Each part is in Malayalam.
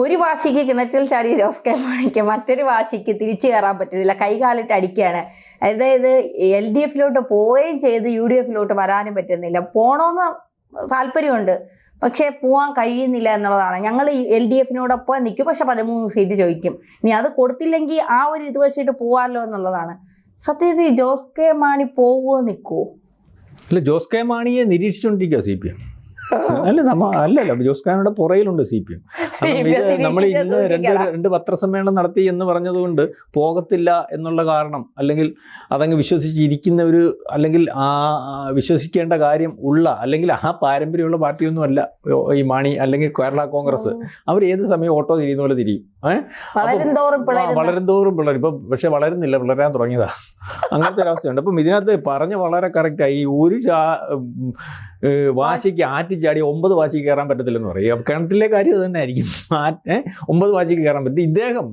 ഒരു വാശിക്ക് കിണറ്റിൽ ചാടി ജോസ് കെ മാണിക്ക് മറ്റൊരു വാശിക്ക് തിരിച്ചു കയറാൻ പറ്റുന്നില്ല കൈകാലിട്ട് അടിക്കുകയാണ്. അതായത് എൽ ഡി എഫിലോട്ട് പോവുകയും ചെയ്ത് യു ഡി എഫിലോട്ട് വരാനും പറ്റുന്നില്ല. പോണോന്ന് താല്പര്യമുണ്ട്. പക്ഷേ പോകാൻ കഴിയുന്നില്ല എന്നുള്ളതാണ്. ഞങ്ങൾ എൽ ഡി എഫിനോടൊപ്പം നിൽക്കും. പക്ഷെ പതിമൂന്ന് സീറ്റ് ചോദിക്കും. ഇനി അത് കൊടുത്തില്ലെങ്കിൽ ആ ഒരു ഇത് വെച്ചിട്ട് പോവാല്ലോ എന്നുള്ളതാണ്. സത്യത്തിൽ ജോസ് കെ മാണി പോവുമോ നിൽക്കുമോ അല്ല ജോസ് കെ മാണിയെ നിരീക്ഷിച്ചുകൊണ്ടിരിക്കുക സി പി എം. അല്ല നമ്മ അല്ലല്ല ജോസ് കെ പുറയിലുണ്ട് സി പി എം. നമ്മൾ ഇന്ന് രണ്ട് രണ്ട് പത്രസമ്മേളനം നടത്തി എന്ന് പറഞ്ഞതുകൊണ്ട് പോകത്തില്ല എന്നുള്ള കാരണം അല്ലെങ്കിൽ അതങ്ങ് വിശ്വസിച്ചിരിക്കുന്ന ഒരു അല്ലെങ്കിൽ ആ വിശ്വസിക്കേണ്ട കാര്യം ഉള്ള അല്ലെങ്കിൽ ആ പാരമ്പര്യമുള്ള പാർട്ടിയൊന്നും അല്ല ഈ മാണി അല്ലെങ്കിൽ കേരള കോൺഗ്രസ്. അവർ ഏത് സമയം ഓട്ടോ തിരിയുന്ന പോലെ തിരിയും. ഏഹ് വളരും തോറും ആ, പിളരുന്ന വളരും തോറും പിള്ളേർ ഇപ്പം പക്ഷെ വളരുന്നില്ല വളരാൻ തുടങ്ങിയതാ. അങ്ങനത്തെ ഒരവസ്ഥയുണ്ട്. അപ്പം ഇതിനകത്ത് പറഞ്ഞ് വളരെ കറക്റ്റായി ഈ ഒരു വാശിക്ക് ആറ്റി ചാടി ഒമ്പത് വാശിക്ക് കയറാൻ പറ്റത്തില്ലെന്ന് പറയും. കിണറ്റിലെ കാര്യം തന്നെ ആയിരിക്കും ഒമ്പത് വാശിക്ക് കയറാൻ പറ്റും ഇദ്ദേഹം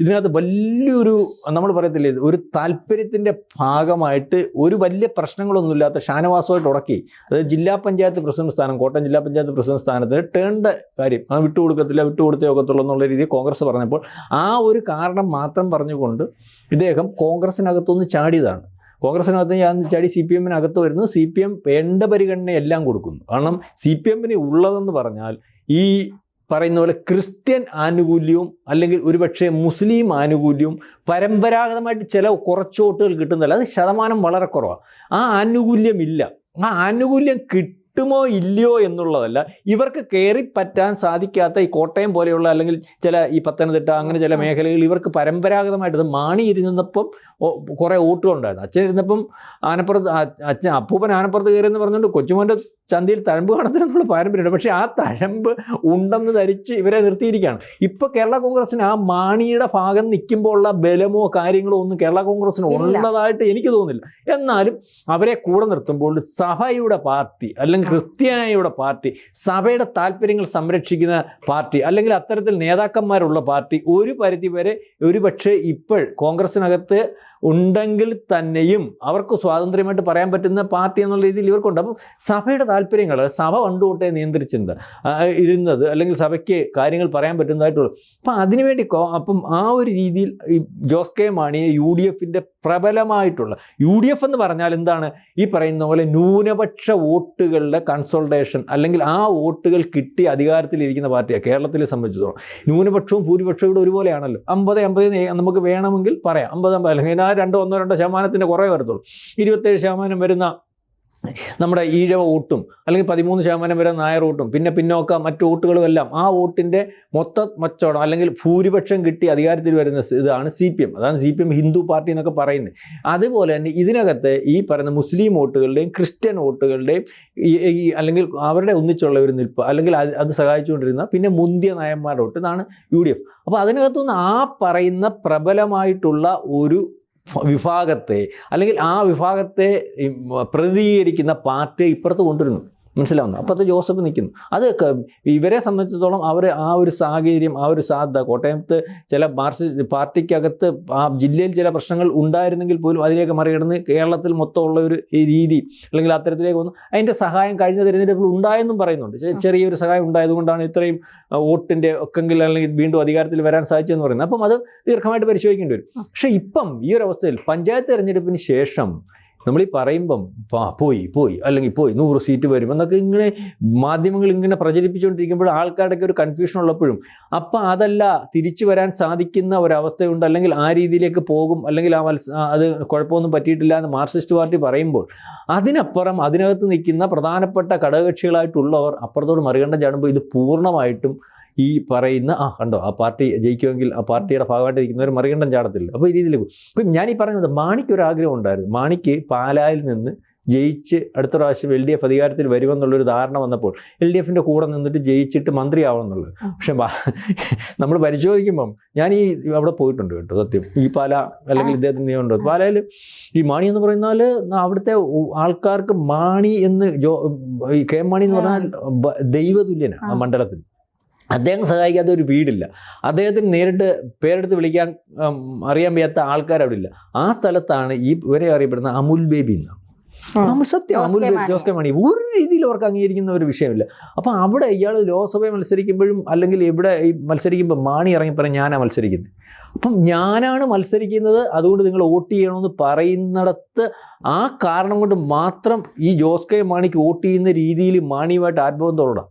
ഇതിനകത്ത് വലിയൊരു നമ്മൾ പറയത്തില്ലേ ഒരു താല്പര്യത്തിന്റെ ഭാഗമായിട്ട് ഒരു വലിയ പ്രശ്നങ്ങളൊന്നുമില്ലാത്ത ഷാനവാസമായിട്ട് ഉടക്കി. അതായത് ജില്ലാ പഞ്ചായത്ത് പ്രസിഡന്റ് സ്ഥാനം കോട്ടയം ജില്ലാ പഞ്ചായത്ത് പ്രസിഡന്റ് സ്ഥാനത്തിന് ടേണ്ട കാര്യം. ആ വിട്ടുകൊടുക്കത്തില്ല വിട്ടുകൊടുത്തേ ഒക്കത്തുള്ളൂ എന്നുള്ള രീതിയിൽ കോൺഗ്രസ് പറഞ്ഞപ്പോൾ ആ ഒരു കാരണം മാത്രം പറഞ്ഞുകൊണ്ട് ഇദ്ദേഹം കോൺഗ്രസിനകത്തുനിന്ന് ചാടിയതാണ്. കോൺഗ്രസിനകത്ത് ഞാൻ ചാടി സി പി എമ്മിനകത്ത് വരുന്നു. സി പി എം വേണ്ട പരിഗണന എല്ലാം കൊടുക്കുന്നു. കാരണം സി പി എമ്മിന് ഉള്ളതെന്ന് പറഞ്ഞാൽ ഈ പറയുന്ന പോലെ ക്രിസ്ത്യൻ ആനുകൂല്യവും അല്ലെങ്കിൽ ഒരുപക്ഷെ മുസ്ലിം ആനുകൂല്യവും പരമ്പരാഗതമായിട്ട് ചില കുറച്ച് വോട്ടുകൾ കിട്ടുന്നില്ല അത് ശതമാനം വളരെ കുറവാണ് ആ ആനുകൂല്യം ഇല്ല ആ ആനുകൂല്യം കിട്ടുമോ ഇല്ലയോ എന്നുള്ളതല്ല. ഇവർക്ക് കയറി പറ്റാൻ സാധിക്കാത്ത ഈ കോട്ടയം പോലെയുള്ള അല്ലെങ്കിൽ ചില ഈ പത്തനംതിട്ട അങ്ങനെ ചില മേഖലകളിൽ ഇവർക്ക് പരമ്പരാഗതമായിട്ട് ഇത് മാണി ഇരുന്നപ്പം ഒ- കുറേ ഓട്ടുകളുണ്ടായിരുന്നു അച്ഛൻ ഇരുന്നപ്പം ആനപ്പുറത്ത് അച്ഛൻ അപ്പൂപ്പൻ ആനപ്പുറത്ത് കയറിയെന്ന് പറഞ്ഞുകൊണ്ട് കൊച്ചുമോന്റെ ചന്തയിൽ തഴമ്പ് കാണത്തില്ലെന്നുള്ള പാരമ്പര്യമുണ്ട്. പക്ഷേ ആ തഴമ്പ് ഉണ്ടെന്ന് ധരിച്ച് ഇവരെ നിർത്തിയിരിക്കുകയാണ്. ഇപ്പോൾ കേരള കോൺഗ്രസിന് ആ മാണിയുടെ ഭാഗം നിൽക്കുമ്പോൾ ഉള്ള ബലമോ കാര്യങ്ങളോ ഒന്നും കേരള കോൺഗ്രസ്സിന്. ഉള്ളതായിട്ട് എനിക്ക് തോന്നുന്നില്ല. എന്നാലും അവരെ കൂടെ നിർത്തുമ്പോൾ സഭയുടെ പാർട്ടി അല്ലെങ്കിൽ ക്രിസ്ത്യാനിയുടെ പാർട്ടി സഭയുടെ താല്പര്യങ്ങൾ സംരക്ഷിക്കുന്ന പാർട്ടി അല്ലെങ്കിൽ അത്തരത്തിൽ നേതാക്കന്മാരുള്ള പാർട്ടി ഒരു പരിധി വരെ ഒരുപക്ഷെ ഇപ്പോൾ കോൺഗ്രസിനകത്ത് ഉണ്ടെങ്കിൽ തന്നെയും അവർക്ക് സ്വാതന്ത്ര്യമായിട്ട് പറയാൻ പറ്റുന്ന പാർട്ടി എന്നുള്ള രീതിയിൽ ഇവർക്കുണ്ട്. അപ്പം സഭയുടെ താല്പര്യങ്ങൾ സഭ പണ്ടുതൊട്ടേ നിയന്ത്രിച്ചിട്ടുണ്ട്. ഇരുന്നത് അല്ലെങ്കിൽ സഭയ്ക്ക് കാര്യങ്ങൾ പറയാൻ പറ്റുന്നതായിട്ടുള്ളൂ. അപ്പം അതിനുവേണ്ടി അപ്പം ആ ഒരു രീതിയിൽ ഈ ജോസ് കെ മാണിയെ യു ഡി എഫിന്റെ പ്രബലമായിട്ടുള്ള. യു ഡി എഫ് എന്ന് പറഞ്ഞാൽ എന്താണ്? ഈ പറയുന്ന പോലെ ന്യൂനപക്ഷ വോട്ടുകളുടെ കൺസൾട്ടേഷൻ അല്ലെങ്കിൽ ആ വോട്ടുകൾ കിട്ടി അധികാരത്തിലിരിക്കുന്ന പാർട്ടിയാണ് കേരളത്തിലെ സംബന്ധിച്ചിടത്തോളം. ന്യൂനപക്ഷവും ഭൂരിപക്ഷവും ഇവിടെ ഒരുപോലെയാണല്ലോ. അമ്പത് അമ്പത് നമുക്ക് വേണമെങ്കിൽ പറയാം. അമ്പത് അമ്പത് അല്ലെങ്കിൽ ആ രണ്ടോ ഒന്നോ രണ്ടോ ശതമാനത്തിന്റെ കുറേ വരത്തുള്ളൂ. ഇരുപത്തേഴ് ശതമാനം വരുന്ന നമ്മുടെ ഈഴവ വോട്ടും അല്ലെങ്കിൽ പതിമൂന്ന് ശതമാനം വരെ നായർ വോട്ടും പിന്നെ പിന്നോക്ക മറ്റു വോട്ടുകളും എല്ലാം ആ വോട്ടിന്റെ മൊത്ത മച്ചോടം അല്ലെങ്കിൽ ഭൂരിപക്ഷം കിട്ടി അധികാരത്തിൽ വരുന്ന ഇതാണ് സി പി എം. അതാണ് C P M Hindu party എന്നൊക്കെ പറയുന്നത്. അതുപോലെ തന്നെ ഇതിനകത്ത് ഈ പറയുന്ന മുസ്ലിം വോട്ടുകളുടെയും ക്രിസ്ത്യൻ വോട്ടുകളുടെയും ഈ അല്ലെങ്കിൽ അവരുടെ ഒന്നിച്ചുള്ള ഒരു നിൽപ്പ് അല്ലെങ്കിൽ അത് അത് സഹായിച്ചുകൊണ്ടിരുന്ന പിന്നെ മുന്തിയ നയന്മാരുടെ വോട്ട് ഇതാണ് യു ഡി എഫ്. അപ്പോൾ അതിനകത്തുനിന്ന് ആ പറയുന്ന പ്രബലമായിട്ടുള്ള ഒരു വിഭാഗത്തെ അല്ലെങ്കിൽ ആ വിഭാഗത്തെ പ്രതിനിധീകരിക്കുന്ന പാർട്ടിയെ ഇപ്പുറത്ത് കൊണ്ടുവരുന്നു. മനസ്സിലാവുന്നു അപ്പോൾ അത് ജോസഫ് നിൽക്കുന്നു. അത് ഇവരെ സംബന്ധിച്ചിടത്തോളം അവർ ആ ഒരു സാഹചര്യം ആ ഒരു സാധ്യത കോട്ടയത്ത് ചില മാർക്സിസ്റ്റ് പാർട്ടിക്കകത്ത് ആ ജില്ലയിൽ ചില പ്രശ്നങ്ങൾ ഉണ്ടായിരുന്നെങ്കിൽ പോലും അതിലേക്ക് മറികടന്ന് കേരളത്തിൽ മൊത്തമുള്ള ഒരു രീതി അല്ലെങ്കിൽ അത്തരത്തിലേക്ക് വന്നു. അതിന്റെ സഹായം കഴിഞ്ഞ തിരഞ്ഞെടുപ്പിൽ ഉണ്ടായെന്നും പറയുന്നുണ്ട്. ചെറിയൊരു സഹായം ഉണ്ടായതുകൊണ്ടാണ് ഇത്രയും വോട്ടിന്റെ ഒക്കെങ്കിൽ അല്ലെങ്കിൽ വീണ്ടും അധികാരത്തിൽ വരാൻ സാധിച്ചതെന്ന് പറയുന്നത്. അപ്പം അത് ദീർഘമായിട്ട് പരിശോധിക്കേണ്ടി വരും. പക്ഷേ ഇപ്പം ഈ ഒരു അവസ്ഥയിൽ പഞ്ചായത്ത് തിരഞ്ഞെടുപ്പിന് ശേഷം നമ്മൾ ഈ പറയുമ്പം പോയി പോയി അല്ലെങ്കിൽ പോയി നൂറ് സീറ്റ് വരും എന്നൊക്കെ ഇങ്ങനെ മാധ്യമങ്ങൾ ഇങ്ങനെ പ്രചരിപ്പിച്ചുകൊണ്ടിരിക്കുമ്പോൾ ആൾക്കാരുടെയൊക്കെ ഒരു കൺഫ്യൂഷൻ ഉള്ളപ്പോഴും അപ്പം അതല്ല തിരിച്ചു വരാൻ സാധിക്കുന്ന ഒരവസ്ഥയുണ്ട്. അല്ലെങ്കിൽ ആ രീതിയിലേക്ക് പോകും. അല്ലെങ്കിൽ ആ മത്സ അത് കുഴപ്പമൊന്നും പറ്റിയിട്ടില്ല എന്ന് മാർക്സിസ്റ്റ് പാർട്ടി പറയുമ്പോൾ അതിനപ്പുറം അതിനകത്ത് നിൽക്കുന്ന പ്രധാനപ്പെട്ട ഘടകകക്ഷികളായിട്ടുള്ളവർ അപ്പുറത്തോട് മറികണ്ഠം ചാടുമ്പോൾ ഇത് പൂർണമായിട്ടും ഈ പറയുന്ന ആ കണ്ടോ ആ പാർട്ടി ജയിക്കുമെങ്കിൽ ആ പാർട്ടിയുടെ ഭാഗമായിട്ട് ഇരിക്കുന്നവർ മറികണ്ഠം ചാടത്തില്ല. അപ്പോൾ ഈ രീതിയിൽ ഇപ്പം ഞാനീ ഞാൻ ഈ പറഞ്ഞത് മാണിക്ക് ഒരു ആഗ്രഹം ഉണ്ടായിരുന്നു. മാണിക്ക് പാലായിൽ നിന്ന് ജയിച്ച് അടുത്ത പ്രാവശ്യം എൽ ഡി എഫ് അധികാരത്തിൽ വരുമെന്നുള്ളൊരു ധാരണ വന്നപ്പോൾ എൽ ഡി എഫിന്റെ കൂടെ നിന്നിട്ട് ജയിച്ചിട്ട് മന്ത്രിയാവണം എന്നുള്ളത്. പക്ഷെ നമ്മൾ പരിശോധിക്കുമ്പം ഞാൻ ഈ അവിടെ പോയിട്ടുണ്ട് കേട്ടോ സത്യം. ഈ പാല അല്ലെങ്കിൽ ഇദ്ദേഹത്തിന്റെ നിയമമുണ്ട് പാലയിൽ ഈ മാണി എന്ന് പറയുന്നാൽ അവിടുത്തെ ആൾക്കാർക്ക് മാണി എന്ന് ജോ ഈ കെ എം മാണി എന്ന് പറഞ്ഞാൽ ദൈവതുല്യനാണ് ആ. മണ്ഡലത്തിൽ. അദ്ദേഹം സഹായിക്കാത്ത ഒരു വീടില്ല. അദ്ദേഹത്തിന് നേരിട്ട് പേരെടുത്ത് വിളിക്കാൻ അറിയാൻ വയ്യാത്ത ആൾക്കാർ അവിടെ ഇല്ല. ആ സ്ഥലത്താണ് ഈ ഇവരെ അറിയപ്പെടുന്ന അമുൽ ബേബി എന്ന്. സത്യം Amul baby K Mani. Jose K Mani. ഒരു രീതിയിൽ അവർക്ക് അംഗീകരിക്കുന്ന ഒരു വിഷയമില്ല. അപ്പം അവിടെ ഇയാൾ ലോക്സഭയിൽ മത്സരിക്കുമ്പോഴും അല്ലെങ്കിൽ ഇവിടെ ഈ മത്സരിക്കുമ്പോൾ മാണി ഇറങ്ങി പറയാൻ ഞാനാ മത്സരിക്കുന്നത് അപ്പം ഞാനാണ് മത്സരിക്കുന്നത് അതുകൊണ്ട് നിങ്ങൾ വോട്ട് ചെയ്യണമെന്ന് പറയുന്നിടത്ത് ആ കാരണം കൊണ്ട് മാത്രം ഈ ജോസ് കെ മാണിക്ക് വോട്ട് ചെയ്യുന്ന രീതിയിൽ മാണിയുമായിട്ട് ആത്മബന്ധമുള്ള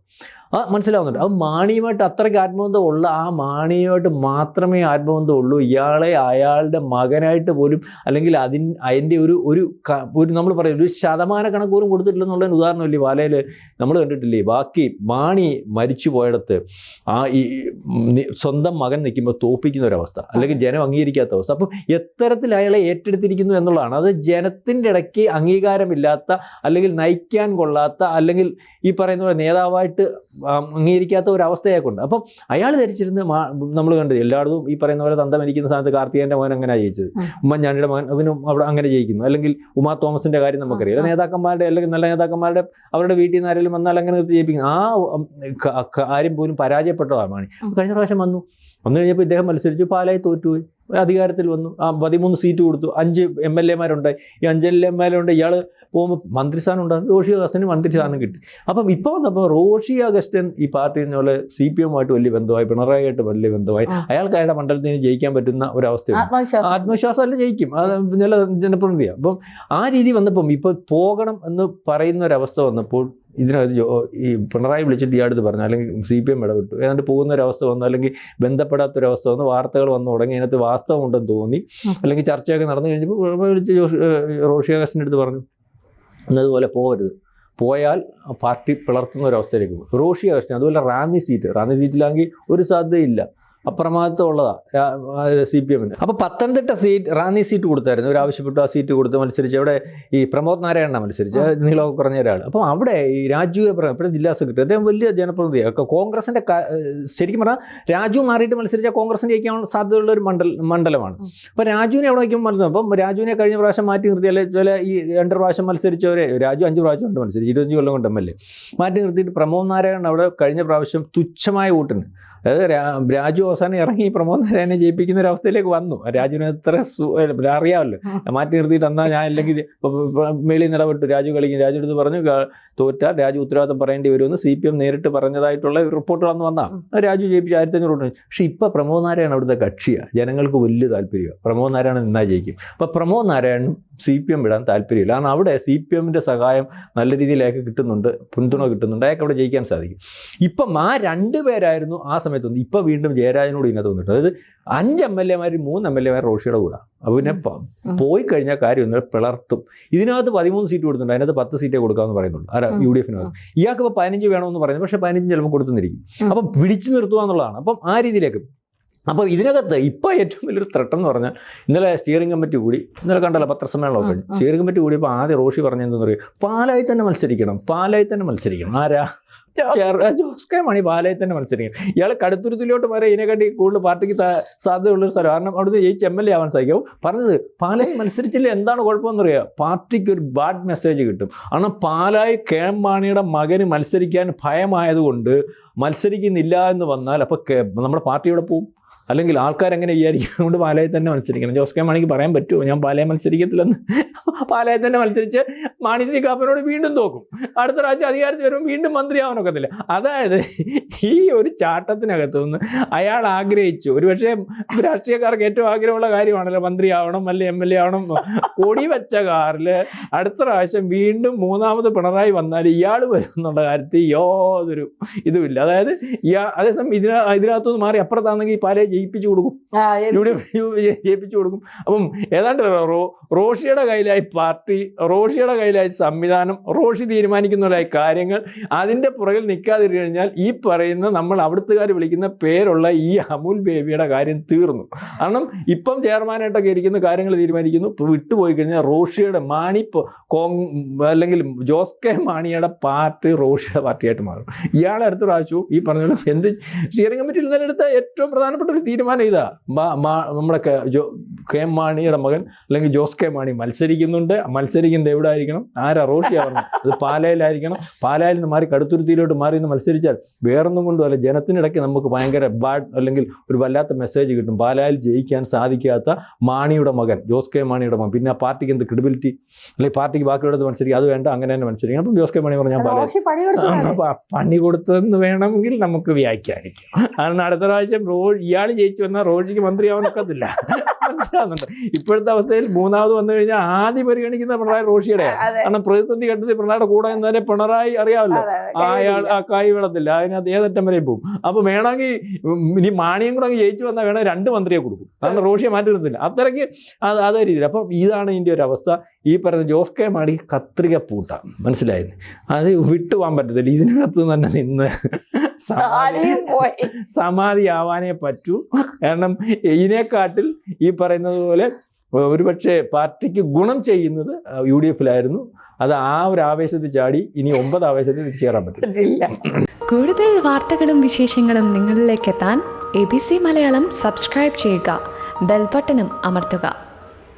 ആ മനസ്സിലാവുന്നുണ്ട്. അത് മാണിയുമായിട്ട് അത്രയ്ക്ക് ആത്മബന്ധം ഉള്ള ആ മാണിയുമായിട്ട് മാത്രമേ ആത്മബന്ധം ഉള്ളൂ ഇയാളെ അയാളുടെ മകനായിട്ട് പോലും അല്ലെങ്കിൽ അതിൻ അതിന്റെ ഒരു ഒരു ഒരു നമ്മൾ പറയും ഒരു ശതമാന കണക്ക് പോലും കൊടുത്തിട്ടില്ലെന്നുള്ളതിന് ഉദാഹരണമില്ലേ വാലയിൽ നമ്മൾ കണ്ടിട്ടില്ലേ? ബാക്കി മാണി മരിച്ചു പോയടത്ത് ആ ഈ സ്വന്തം മകൻ നിൽക്കുമ്പോൾ തോപ്പിക്കുന്ന ഒരവസ്ഥ അല്ലെങ്കിൽ ജനം അംഗീകരിക്കാത്ത അവസ്ഥ. അപ്പം എത്തരത്തിൽ അയാളെ ഏറ്റെടുത്തിരിക്കുന്നു എന്നുള്ളതാണ്. അത് ജനത്തിന്റെ ഇടയ്ക്ക് അംഗീകാരമില്ലാത്ത അല്ലെങ്കിൽ നയിക്കാൻ കൊള്ളാത്ത അല്ലെങ്കിൽ ഈ പറയുന്ന നേതാവായിട്ട് അംഗീകരിക്കാത്ത ഒരു അവസ്ഥയായിക്കൊണ്ട് അപ്പം അയാൾ ധരിച്ചിരുന്ന് നമ്മൾ കണ്ടത് എല്ലായിടത്തും ഈ പറയുന്ന പോലെ തന്തം ഇരിക്കുന്ന സ്ഥാനത്ത് കാർത്തികേയന്റെ മകൻ അങ്ങനെ ജയിച്ചത്. ഉമ്മൻചാണ്ടിയുടെ മകൻ അവനും അവിടെ അങ്ങനെ ജയിക്കുന്നു. അല്ലെങ്കിൽ ഉമാ തോമസിന്റെ കാര്യം നമുക്കറിയാം. നേതാക്കന്മാരുടെ അല്ലെങ്കിൽ നല്ല നേതാക്കന്മാരുടെ അവരുടെ വീട്ടിൽ നിന്ന് ആരെങ്കിലും വന്നാൽ അങ്ങനെ നിർത്തി ജയിപ്പിക്കുന്നു ആ ആരും കാര്യം പോലും പരാജയപ്പെട്ടതാണ്. കഴിഞ്ഞ പ്രാവശ്യം വന്നു. വന്നു കഴിഞ്ഞപ്പോൾ ഇദ്ദേഹം മത്സരിച്ചു. പാലായി തോറ്റുപോയി. അധികാരത്തിൽ വന്നു. ആ പതിമൂന്ന് സീറ്റ് കൊടുത്തു. അഞ്ച് എം എൽ എമാരുണ്ടായി. ഈ അഞ്ച് എം എൽ എ ഉണ്ട് ഇയാൾ പോകുമ്പോൾ മന്ത്രിസ്ഥാനം ഉണ്ടാകും റോഷി അഗസ്റ്റിന് മന്ത്രിസ്ഥാനം കിട്ടി. അപ്പം ഇപ്പോൾ വന്നപ്പോൾ റോഷി അഗസ്റ്റൻ ഈ പാർട്ടി എന്ന പോലെ സി പി എമ്മുമായിട്ട് വലിയ ബന്ധമായി പിണറായിയായിട്ട് വലിയ ബന്ധമായി. അയാൾക്ക് അയാളുടെ മണ്ഡലത്തിൽ നിന്ന് ജയിക്കാൻ പറ്റുന്ന ഒരവസ്ഥയാണ് ആത്മവിശ്വാസം. അല്ല ജയിക്കും. അത് ജന ജനപ്രതിനിധിയാണ് അപ്പം ആ രീതി വന്നപ്പം ഇപ്പോൾ പോകണം എന്ന് പറയുന്ന ഒരവസ്ഥ വന്നപ്പോൾ ഇതിനകത്ത് ഈ പിണറായി വിളിച്ചിട്ട് ഇയാടുത്ത് പറഞ്ഞു അല്ലെങ്കിൽ സി പി എം ഇടപെട്ടു. ഏതാണ്ട് പോകുന്ന ഒരവസ്ഥ വന്നു അല്ലെങ്കിൽ ബന്ധപ്പെടാത്തൊരവസ്ഥ വന്നു വാർത്തകൾ വന്നു തുടങ്ങി അതിനകത്ത് വാസ്തവമുണ്ടെന്ന് തോന്നി. അല്ലെങ്കിൽ ചർച്ചയൊക്കെ നടന്നു കഴിഞ്ഞപ്പോൾ വിളിച്ച് റോഷി അഗസ്റ്റിന്റെ അടുത്ത് പറഞ്ഞു എന്നതുപോലെ പോകരുത് പോയാൽ പാർട്ടി പിളർത്തുന്ന ഒരവസ്ഥയിലേക്ക് പോകും. റോഷി അഗസ്റ്റിൻ അതുപോലെ റാന്നി സീറ്റ് റാന്നി സീറ്റിലാണെങ്കിൽ ഒരു സാധ്യതയില്ല. അപ്രമാദിത്വം ഉള്ളതാ സി പി എമ്മിന്. അപ്പോൾ പത്തനംതിട്ട സീറ്റ് റാന്നി സീറ്റ് കൊടുത്തായിരുന്നു. ഒരു ആവശ്യപ്പെട്ടു ആ സീറ്റ് കൊടുത്ത് മത്സരിച്ച്. അവിടെ ഈ പ്രമോദ് നാരായണ മത്സരിച്ച് നീളമൊക്കെ കുറഞ്ഞ ഒരാൾ അപ്പോൾ അവിടെ ഈ രാജു എബ്രഹാം ഇപ്പോഴും ജില്ലാ സെക്രട്ടറി അദ്ദേഹം വലിയ ജനപ്രതിനിധിയാണ് കോൺഗ്രസിന്റെ ശരിക്കും പറഞ്ഞാൽ രാജു മാറിയിട്ട് മത്സരിച്ചാൽ കോൺഗ്രസിന് ജയിക്കാൻ സാധ്യതയുള്ള ഒരു മണ്ഡല മണ്ഡലമാണ്. അപ്പോൾ രാജുവിനെ അവിടെ വയ്ക്കുമ്പോൾ മത്സരം. അപ്പം രാജുവിനെ കഴിഞ്ഞ പ്രാവശ്യം മാറ്റി നിർത്തിയാൽ ചില ഈ രണ്ട് പ്രാവശ്യം മത്സരിച്ചവരെ രാജു അഞ്ച് പ്രാവശ്യം കൊണ്ട് മത്സരിച്ചു. ഇരുപത്തഞ്ച് കൊല്ലം കൊണ്ട് എം എൽ എ. മാറ്റി നിർത്തിയിട്ട് പ്രമോദ് നാരായണൻ അവിടെ കഴിഞ്ഞ പ്രാവശ്യം തുച്ഛമായ വോട്ടിന് അതായത് രാ- രാജു അവസാനം ഇറങ്ങി പ്രമോദ് നാരായണനെ ജയിപ്പിക്കുന്ന ഒരു അവസ്ഥയിലേക്ക് വന്നു. രാജുവിന് എത്ര അറിയാമല്ലോ. മാറ്റി നിർത്തിയിട്ട് എന്നാൽ ഞാൻ അല്ലെങ്കിൽ മേളിൽ നിലപെട്ടു. രാജു കളിക്കും. രാജു എടുത്ത് പറഞ്ഞു തോറ്റാ തോറ്റാൽ രാജു ഉത്തരവാദിത്തം പറയേണ്ടി വരുമെന്ന് സി പി എം നേരിട്ട് പറഞ്ഞതായിട്ടുള്ള റിപ്പോർട്ട് വന്ന് വന്നാൽ രാജു ജയിപ്പിച്ച് ആയിരത്തി അഞ്ഞൂറ് വോട്ട് പക്ഷേ ഇപ്പം പ്രമോദ് നാരായണൻ അവിടുത്തെ കക്ഷിയാണ് ജനങ്ങൾക്ക് വലിയ താല്പര്യമാണ് പ്രമോദ് നാരായണൻ നിന്നാ ജയിക്കും? അപ്പോൾ പ്രമോദ് നാരായണനും സി പി എം വിടാൻ താല്പര്യമില്ല. കാരണം അവിടെ സി പി എമ്മിന്റെ സഹായം നല്ല രീതിയിലേക്ക് കിട്ടുന്നുണ്ട് പിന്തുണ കിട്ടുന്നുണ്ട് അയാൾക്ക് അവിടെ ജയിക്കാൻ സാധിക്കും. ഇപ്പം ആ രണ്ട് പേരായിരുന്നു ആ സമയത്ത് വന്നത്. ഇപ്പം വീണ്ടും ജയരാജനോട് ഇതിനകത്ത് വന്നിട്ട് അതായത് അഞ്ച് എം എൽ എമാർ മൂന്ന് എം എൽ എമാർ റോഷിയുടെ കൂടെ. അപ്പോൾ പിന്നെ പോയി കഴിഞ്ഞാൽ കാര്യം ഒന്നും പിളർത്തും. ഇതിനകത്ത് പതിമൂന്ന് സീറ്റ് കൊടുത്തിട്ടുണ്ട്. അതിനകത്ത് പത്ത് സീറ്റേ കൊടുക്കാമെന്ന് പറയുന്നുണ്ട് ആരാ. യു ഡി എഫിനകത്ത് ഇയാൾക്ക് ഇപ്പോൾ പതിനഞ്ച് വേണമെന്ന് പറയുന്നത് പക്ഷേ പതിനഞ്ച് ചിലപ്പോൾ കൊടുത്തുന്നിരിക്കും. അപ്പം പിടിച്ചു നിർത്തുക എന്നുള്ളതാണ്. അപ്പം ആ രീതിയിലേക്ക് അപ്പോൾ ഇതിനകത്ത് ഇപ്പോൾ ഏറ്റവും വലിയൊരു ത്രട്ടെന്ന് പറഞ്ഞാൽ ഇന്നലെ സ്റ്റിയറിംഗ് കമ്മിറ്റി കൂടി ഇന്നലെ കണ്ടല്ലോ പത്രസമ്മേളനം ഉം, സ്റ്റിയറിംഗ് കമ്മിറ്റി കൂടിയപ്പോൾ ആദ്യം റോഷി പറഞ്ഞെന്ന് പറയും പാലായി തന്നെ മത്സരിക്കണം പാലായി തന്നെ മത്സരിക്കണം. ആരാ? ജോസ് കെ മണി പാലായി തന്നെ മത്സരിക്കണം. ഇയാൾ കടുത്തുരുത്തിലോട്ട് വരെ ഇതിനെക്കാട്ടി കൂടുതൽ പാർട്ടിക്ക് സാധ്യതയുള്ളൊരു സ്ഥലം. കാരണം അവിടുന്ന് ജയിച്ച് എം എൽ എ ആവാൻ സാധിക്കും. പറഞ്ഞത് പാലായി മത്സരിച്ചില്ല എന്താണ് കുഴപ്പമെന്ന് പറയുക പാർട്ടിക്ക് ഒരു ബാഡ് മെസ്സേജ് കിട്ടും. കാരണം പാലായി കെ എം മാണിയുടെ മകന് മത്സരിക്കാൻ ഭയമായതുകൊണ്ട് മത്സരിക്കുന്നില്ല എന്ന് വന്നാൽ അപ്പോൾ നമ്മുടെ പാർട്ടി ഇവിടെ പോവും? അല്ലെങ്കിൽ ആൾക്കാർ ആൾക്കാരെങ്ങനെ വിചാരിക്കും? അതുകൊണ്ട് പാലായി തന്നെ മത്സരിക്കണം. ജോസ് കെ മാണിക്ക് പറയാൻ പറ്റുമോ? ഞാൻ പാലായി മത്സരിക്കത്തില്ലെന്ന്. പാലായിൽ തന്നെ മത്സരിച്ച് മാണി സി കാപ്പനോട് വീണ്ടും തോക്കും. അടുത്ത പ്രാവശ്യം അധികാരത്തിൽ വരുമ്പോൾ വീണ്ടും മന്ത്രിയാവാനൊക്കത്തില്ല. അതായത് ഈ ഒരു ചാട്ടത്തിനകത്തു നിന്ന് അയാൾ ആഗ്രഹിച്ചു. ഒരുപക്ഷെ രാഷ്ട്രീയക്കാർക്ക് ഏറ്റവും ആഗ്രഹമുള്ള കാര്യമാണല്ലോ മന്ത്രിയാവണം അല്ലെ എം എൽ എ ആവണം. കൊടി വെച്ച കാറിൽ അടുത്ത പ്രാവശ്യം വീണ്ടും മൂന്നാമത് പിണറായി വന്നാൽ ഇയാൾ വരും എന്നുള്ള കാര്യത്തിൽ യാതൊരു ഇതുമില്ല. അതായത് ഇയാ അതേസമയം ഇതിന ഇതിനകത്തുനിന്ന് മാറി അപ്പുറത്താണെങ്കിൽ പാലയെ ജയിപ്പിച്ചു കൊടുക്കും. ഇവിടെ ജയിപ്പിച്ചു കൊടുക്കും. അപ്പം ഏതാണ്ട് റോ റോഷിയുടെ കയ്യിലായി പാർട്ടി റോഷിയുടെ കയ്യിലായി സംവിധാനം റോഷി തീരുമാനിക്കുന്നതായി കാര്യങ്ങൾ. അതിന്റെ പുറകിൽ നിൽക്കാതിരുന്നു കഴിഞ്ഞാൽ ഈ പറയുന്ന നമ്മൾ അവിടുത്തുകാർ വിളിക്കുന്ന പേരുള്ള ഈ അമുൽ ബേബിയുടെ കാര്യം തീർന്നു. കാരണം ഇപ്പം ചെയർമാനായിട്ടൊക്കെ ഇരിക്കുന്ന കാര്യങ്ങൾ തീരുമാനിക്കുന്നു. വിട്ടുപോയി കഴിഞ്ഞാൽ റോഷിയുടെ മാണി കോങ് അല്ലെങ്കിൽ ജോസ് കെ മാണിയുടെ പാർട്ടി റോഷിയുടെ പാർട്ടിയായിട്ട് മാറും. ഇയാളെ അടുത്ത പ്രാവശ്യം വിചാരിച്ചു ഈ പറഞ്ഞ എന്ത്? സ്റ്റിയറിംഗ് കമ്മിറ്റിയിൽ നിന്നെടുത്ത ഏറ്റവും പ്രധാനപ്പെട്ട ഒരു തീരുമാനം ഇതാ. നമ്മുടെ കെ- എം മാണിയുടെ മകൻ അല്ലെങ്കിൽ ജോസ് കെ മാണി മത്സരിക്കുന്നുണ്ട്. മത്സരിക്കുന്നത് എവിടെ ആയിരിക്കണം ആരാ റോഷിയാവണം അത് പാലയിലായിരിക്കണം. പാലായിൽ നിന്ന് മാറി കടുത്തുരുത്തിയിലോട്ട് മാറി നിന്ന് മത്സരിച്ചാൽ വേറൊന്നും കൊണ്ടുമല്ല ജനത്തിനിടയ്ക്ക് നമുക്ക് ഭയങ്കര ബാഡ് അല്ലെങ്കിൽ ഒരു വല്ലാത്ത മെസ്സേജ് കിട്ടും. പാലായിൽ ജയിക്കാൻ സാധിക്കാത്ത മാണിയുടെ മകൻ ജോസ് കെ മാണിയുടെ മകൻ. പിന്നെ ആ പാർട്ടിക്ക് എന്ത് ക്രെഡിബിലിറ്റി അല്ലെങ്കിൽ പാർട്ടിക്ക് ബാക്കിയുള്ളത് മത്സരിക്കും അത് വേണ്ട. അങ്ങനെ തന്നെ മത്സരിക്കണം. അപ്പം ജോസ് കെ മാണി പറഞ്ഞാൽ പാലായിൽ പണി കൊടുത്തെന്ന് പണി കൊടുത്തതെന്ന് വേണമെങ്കിൽ നമുക്ക് വ്യാഖ്യാനിക്കാം. കാരണം അടുത്ത പ്രാവശ്യം റോ ഇയാൾ ജയിച്ചു വന്നാൽ റോഷിക്ക് മന്ത്രിയാവാൻ ഒക്കത്തില്ല. മനസ്സിലാവുന്നുണ്ട്. ഇപ്പോഴത്തെ അവസ്ഥയിൽ മൂന്നാമത് വന്നു കഴിഞ്ഞാൽ ആദ്യം പരിഗണിക്കുന്ന പിണറായി റോഷിയുടെ കാരണം പ്രതിസന്ധി ഘട്ടത്തിൽ പിണറായിയുടെ കൂടെ നിന്നാലേ പിണറായി അറിയാമല്ലോ. ആ അയാൾ ആ കായ് വിടത്തില്ല അതിനകത്ത് ഏതറ്റം വരെയും പോകും. അപ്പൊ വേണമെങ്കിൽ ഇനി മാണിയും കൂടെ അങ്ങ് ജയിച്ചു വന്നാൽ വേണമെങ്കിൽ രണ്ട് മന്ത്രിയെ കൊടുക്കും. കാരണം റോഷിയെ മാറ്റി നിർത്തില്ല. അത്രയ്ക്ക് അത് അതേ രീതിയിൽ. അപ്പം ഇതാണ് ഇതിന്റെ ഒരു അവസ്ഥ. ഈ പറയുന്ന ജോസ് കെ മാണി കത്രിക പൂട്ട. മനസ്സിലായത് അത് വിട്ടുപോകാൻ പറ്റത്തില്ല. ഇതിനകത്ത് തന്നെ നിന്ന് സമാധി പോയി. സമാധി ആവാനേ പറ്റൂ. കാരണം ഇതിനെക്കാട്ടിൽ ഈ പറയുന്നത് പോലെ ഒരുപക്ഷെ പാർട്ടിക്ക് ഗുണം ചെയ്യുന്നത് യു ഡി എഫിലായിരുന്നു. അത് ആ ഒരു ആവേശത്തിൽ ചാടി ഇനി ഒമ്പത് ആവേശത്തിൽ ചേരാൻ പറ്റില്ല കൂടുതൽ വാർത്തകളും വിശേഷങ്ങളും നിങ്ങളിലേക്ക് എത്താൻ A B C Malayalam subscribe ചെയ്യുക. ബെൽബട്ടനും അമർത്തുക.